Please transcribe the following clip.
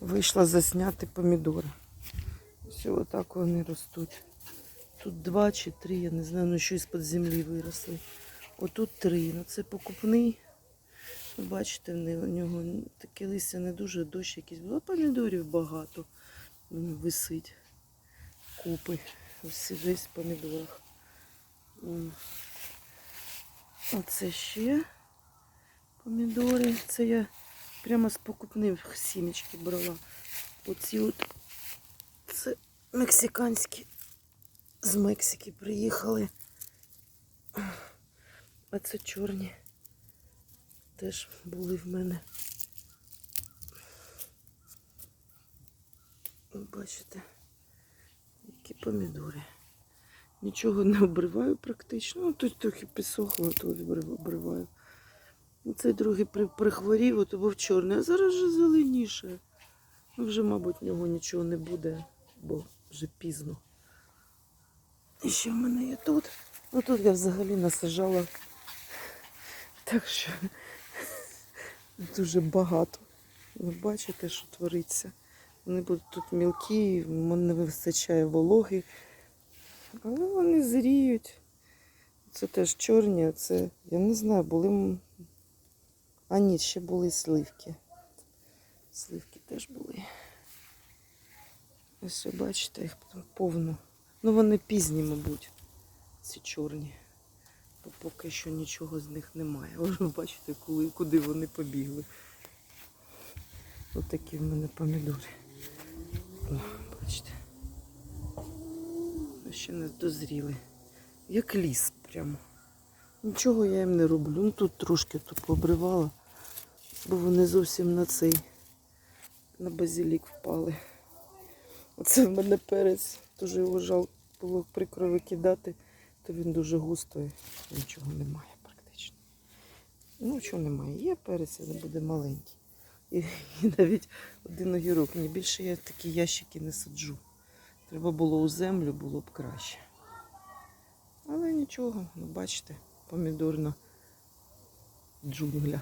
Вийшла засняти помідори. Все, отак вони ростуть. Тут два чи три, я не знаю, ну що із-під землі виросли. Отут три. Ну це покупний. Ви Бачите, у нього таке листя не дуже, дощ якийсь. було. помідорів багато. Висить. Купи. Ось весь в помідорах. Оце ще помідори. Це я прямо з покупних сімечки брала. Оці от це мексиканські з Мексики приїхали. А це чорні. Теж були в мене. Бачите, які помідори. Нічого не обриваю практично. Ну, тут трохи підсохло, то обриваю. Ну, Цей другий прихворів, от був чорний, а зараз вже зеленіше. Ну, вже, мабуть, в нього нічого не буде, бо вже пізно. І що в мене є тут? Ну тут я взагалі насажала. Так що дуже багато. Ви бачите, що твориться. Вони будуть тут мілкі, не вистачає вологи. Але вони зріють. Це теж чорні, це, я не знаю, були. А ні, ще були сливки. Сливки теж були. Ось ви бачите, їх повно. Ну вони пізні, мабуть, ці чорні. Бо поки що нічого з них немає. Ви бачите, коли, куди вони побігли. Ось такі в мене помідори. О, бачите. Ще не дозріли. Як ліс прямо. Нічого я їм не роблю. Ну тут трошки то пообривала, бо вони зовсім на цей, на базилік впали. Оце в мене перець. Дуже його жал було прикро викидати, то він дуже густой, нічого немає практично. Ну, чого немає? Є перець, але буде маленький. І, і навіть один огірок. Ні, більше я такі ящики не саджу. Треба було у землю, було б краще. Але нічого, ну бачите, помідорна джунгля.